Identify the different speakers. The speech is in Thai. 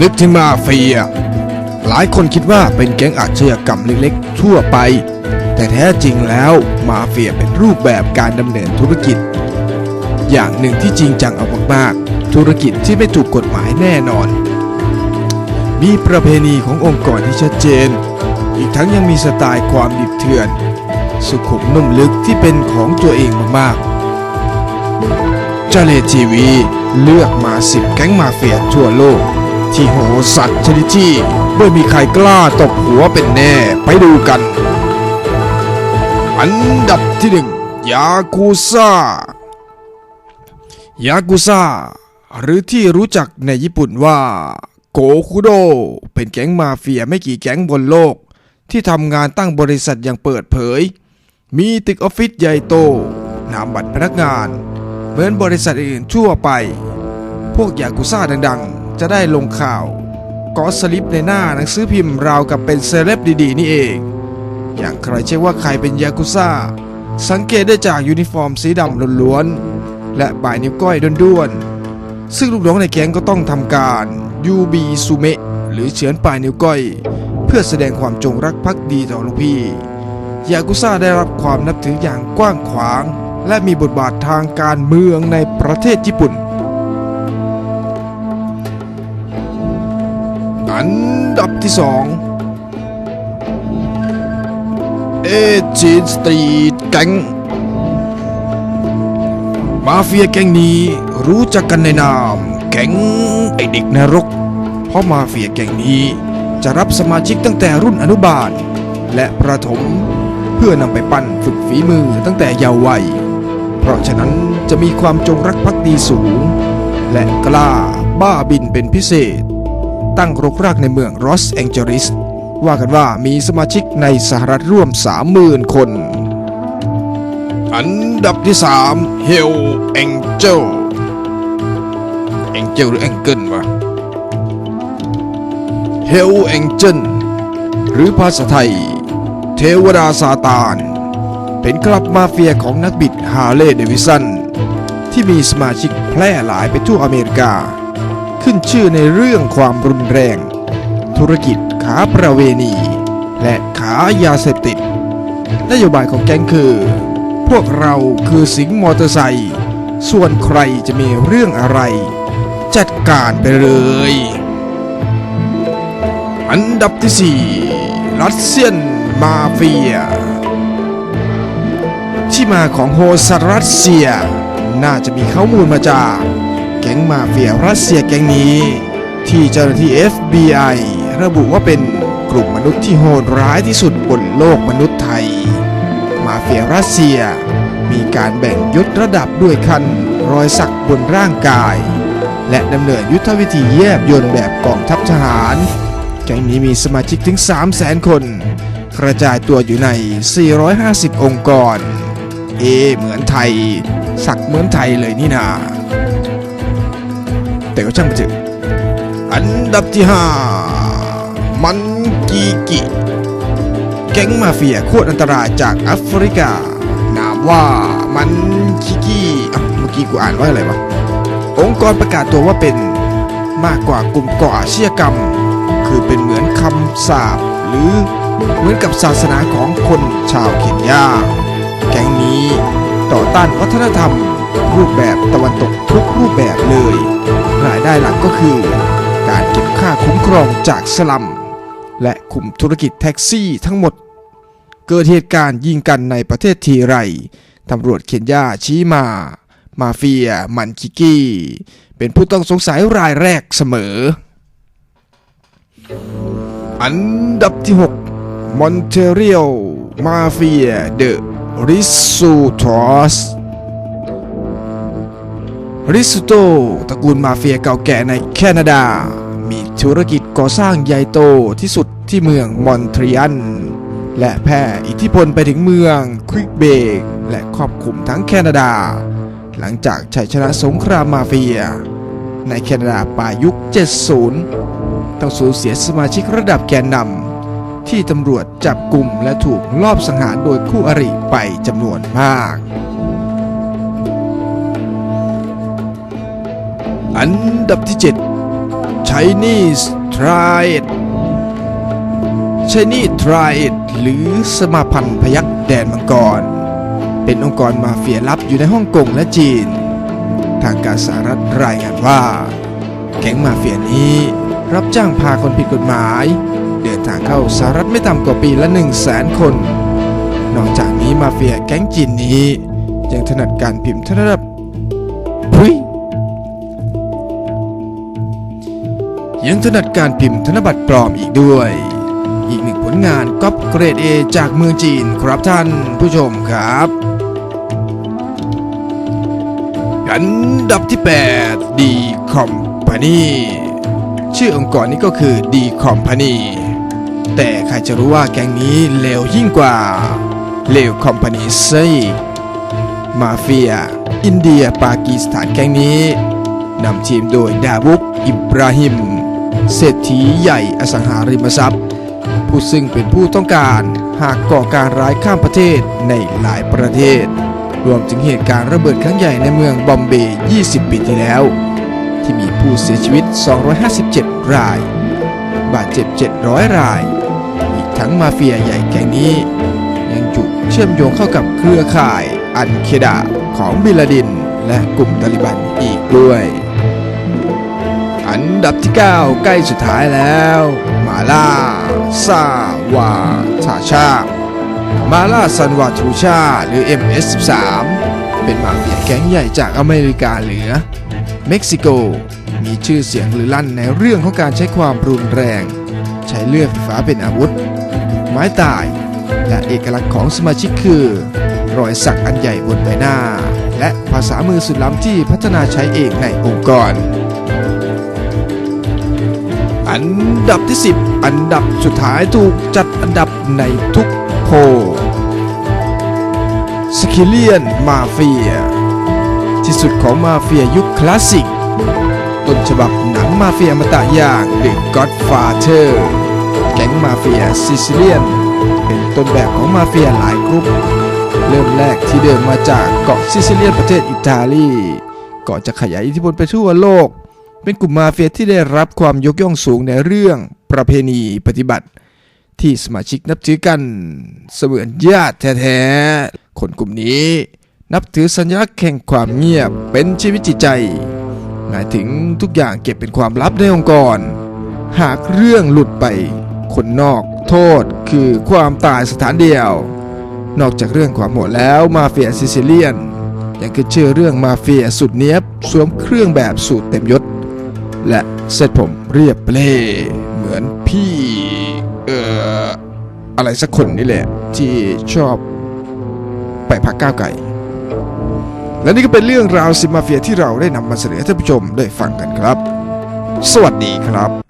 Speaker 1: นึกถึงมาเฟีย หลายคนคิดว่าเป็นแก๊งอาชญากรรมเล็กๆ ทั่วไป แต่แท้จริงแล้วมาเฟียเป็นรูปแบบการดำเนินธุรกิจ อย่างหนึ่งที่จริงจังเอามากๆ ธุรกิจที่ไม่ถูกกฎหมายแน่นอน มีประเพณีขององค์กรที่ชัดเจน อีกทั้งยังมีสไตล์ความดิบเถื่อน สุขุมนุ่มลึกที่เป็นของตัวเองมากๆเจเลทีวีเลือกมาสิบแก๊งมาเฟียทั่วโลก ที่โหสัตว์ชนิดที่ไม่มีใครกล้าตบหัวเป็นแน่ ไปดูกัน อันดับที่หนึ่งยากูซ่ายากุซ่าหรือที่รู้จักในญี่ปุ่นว่าโกคุโด เป็นแก๊งมาเฟียไม่กี่แก๊งบนโลก ที่ทำงานตั้งบริษัทอย่างเปิดเผย มีตึกออฟฟิศใหญ่โต นามบัตรพนักงาน เหมือนบริษัทอื่นทั่วไป พวกยากุซ่าดังๆ จะได้ลงข่าวกอสลิปในหน้าหนังสือพิมพ์ราวกับเป็นเซเลบดีๆ นี่เอง อย่างใครเชื่อว่าใครเป็นยากุซ่า สังเกตได้จากยูนิฟอร์มสีดำล้วนๆ และปลายนิ้วก้อยด้วนๆ ซึ่งลูกน้องในแก๊งก็ต้องทำการยูบีซูเมะหรือเฉือนปลายนิ้วก้อย เพื่อแสดงความจงรักภักดีต่อลูกพี่ยากุซ่าได้รับความนับถืออย่างกว้างขวาง และมีบทบาททางการเมืองในประเทศญี่ปุ่น ที่สองเอจีนสตรีทแก๊งมาเฟียแก๊งนี้รู้จักกันในนามแก๊งไอเด็กนรก เพราะมาเฟียแก๊งนี้จะรับสมาชิกตั้งแต่รุ่นอนุบาล และประถมเพื่อนำไปปั้นฝึกฝีมือตั้งแต่เยาว์วัย เพราะฉะนั้นจะมีความจงรักภักดีสูง และกล้าบ้าบินเป็นพิเศษ ตั้งรกรากในเมืองรอสแองเจลิสว่ากันว่ามีสมาชิกในสหรัฐร่วม 30,000 คน อันดับที่ 3 Hell Angel Angel หรือ Angel วะ Hell Angel หรือภาษาไทย เทวดาซาตาน เป็นคลับมาเฟียของนักบิดฮาร์เลย์เดวิสันที่มีสมาชิกแพร่หลายไปทั่วอเมริกา ขึ้นชื่อในเรื่องความรุนแรง ธุรกิจขาประเวณี และขายาเสพติด นโยบายของแก๊งคือ พวกเราคือสิงห์มอเตอร์ไซค์ส่วนใครจะมีเรื่องอะไร จัดการไปเลย อันดับที่ 4 รัสเซียนมาเฟีย ที่มาของโฮสรัสเซีย น่าจะมีข้อมูลมาจาก แก๊งมาเฟียรัสเซียแก๊งนี้ ที่เจ้าหน้าที่ FBI ระบุว่าเป็นกลุ่มมนุษย์ที่โหดร้ายที่สุดบนโลกมนุษย์ไทย มาเฟียรัสเซียมีการแบ่งยศระดับด้วยคันรอยสักบนร่างกาย และดำเนินยุทธวิธีแยบยนต์แบบกองทัพทหาร แก๊งนี้มีสมาชิกถึง 3 0 0แสนคน กระจายตัวอยู่ใน 450 องค์กร เอ เหมือนไทย สักเหมือนไทยเลยนี่นา แต่ก็ช่างมันเถอะอันดับที่5มันกีกิแก๊งมาเฟียโคตรอันตรายจากแอฟริกานามว่ามันคิกี้อะเมื่อกี้กูอ่านว่าอะไรวะองค์กรประกาศตัวว่าเป็นมากกว่ากลุ่มก่ออาชญากรรม คือเป็นเหมือนคำสาปหรือเหมือนกับศาสนาของคนชาวเคนยา แก๊งนี้ต่อต้านวัฒนธรรม รูปแบบตะวันตกทุกรูปแบบเลย รายได้หลักก็คือ การเก็บค่าคุ้มครองจากสลัม และคุมธุรกิจแท็กซี่ทั้งหมด เกิดเหตุการณ์ยิงกันในประเทศทีไรตำรวจเคนยาชี้มา มาเฟีย มันคิกี้ เป็นผู้ต้องสงสัยรายแรกเสมอ อันดับที่ 6 มอนเทเรียลมาเฟียเดอะริสูทอส ริสุโตตระกูลมาเฟียเก่าแก่ในแคนาดา มีธุรกิจก่อสร้างใหญ่โตที่สุดที่เมืองมอนทรีอันและแพร่อิทธิพลไปถึงเมืองควิกเบกและครอบคลุมทั้งแคนาดา หลังจากชัยชนะสงครามมาเฟีย ในแคนาดาปลายยุค 70 ต้องสูญเสียสมาชิกระดับแกนนำที่ตำรวจจับกลุ่มและถูกลอบสังหารโดยคู่อริไปจำนวนมาก อันดับที่ 7 Chinese Triad Chinese Triad หรือสมาพันธ์พยักแดนมังกร เป็นองค์กรมาเฟียลับอยู่ในฮ่องกงและจีน ทางการสหรัฐรายงานว่า แก๊งมาเฟียนี้รับจ้างพาคนผิดกฎหมาย เดินทางเข้าสหรัฐไม่ต่ำกว่าปีละ 1 0 0 0 0แสนคน นอกจากนี้มาเฟียแก๊งจีนนี้ยังถนัดการพิมพ์ธนบั ยังถนัดการพิมพ์ธนบัตรปลอมอีกด้วย อีกหนึ่งผลงานก๊อปเกรด A จากเมืองจีนครับท่านผู้ชมครับอันดับที่ 8 D Company ชื่อองค์กรนี้ก็คือ D Company แต่ใครจะรู้ว่าแก๊งนี้เลวยิ่งกว่าเลวคอมพานีซีมาเฟีย อินเดียปากีสถานแก๊งนี้นำทีมโดยดาวุกอิบราฮิม เศรษฐีใหญ่อสังหาริมทรัพย์ ผู้ซึ่งเป็นผู้ต้องการหากก่อการร้ายข้ามประเทศในหลายประเทศ รวมถึงเหตุการณ์ระเบิดครั้งใหญ่ในเมืองบอมเบย์20 ปีที่แล้ว ที่มีผู้เสียชีวิต 257 ราย บาดเจ็บ 700 ราย อีกทั้งมาเฟียใหญ่แก๊งนี้ ยังจุเชื่อมโยงเข้ากับเครือข่ายอันเคดาของบิลาดินและกลุ่มตาลิบันอีกด้วย ดับที่ 9 ใกล้สุดท้ายแล้ว มาล่าซาวาชาชา มาล่าซันวาทูชา หรือ MS13 เป็นมาเฟียแก๊งใหญ่จากอเมริกาเหนือ เม็กซิโก มีชื่อเสียงหรือลั่นในเรื่องของการใช้ความรุนแรง ใช้เลือดไฟฟ้าเป็นอาวุธ ไม้ตาย และเอกลักษณ์ของสมาชิกคือ รอยสักอันใหญ่บนใบหน้า และภาษามือสุดล้ำที่พัฒนาใช้เองในองค์กร อันดับที่ 10 อันดับสุดท้ายถูกจัดอันดับในทุกโพสกิเลียนมาเฟีย ที่สุดของมาเฟียยุคคลาสสิก ต้นฉบับหนังมาเฟียมาตะอย่าง The Godfather แก๊งมาเฟียซิซิเลียน เป็นต้นแบบของมาเฟียหลายกรุ๊ปเริ่มแรกที่เดินมาจากเกาะซิซิเลียนประเทศอิตาลีก่อนจะขยายอิทธิพลไปทั่วโลก เป็นกลุ่มมาเฟียที่ได้รับความยกย่องสูงในเรื่องประเพณีปฏิบัติ ที่สมาชิกนับถือกันเสมือนญาติแท้ๆ คนกลุ่มนี้ นับถือสัญลักษณ์แห่งความเงียบเป็นชีวิตจิตใจ หมายถึงทุกอย่างเก็บเป็นความลับในองค์กร หากเรื่องหลุดไป คนนอกโทษคือความตายสถานเดียว นอกจากเรื่องความโหดแล้วมาเฟียซิซิเลียนยังคือชื่อเรื่องมาเฟียสุดเนี้ยบสวมเครื่องแบบสูตรเต็มยศ และเส้นผมเรียบเล่เหมือนพี่เอ่ออะไรสักคนนี่แหละ ที่ชอบไปพักก้าวไก่ และนี่ก็เป็นเรื่องราวซิมาเฟียที่เราได้นำมาเสนอท่านผู้ชมได้ฟังกันครับ สวัสดีครับ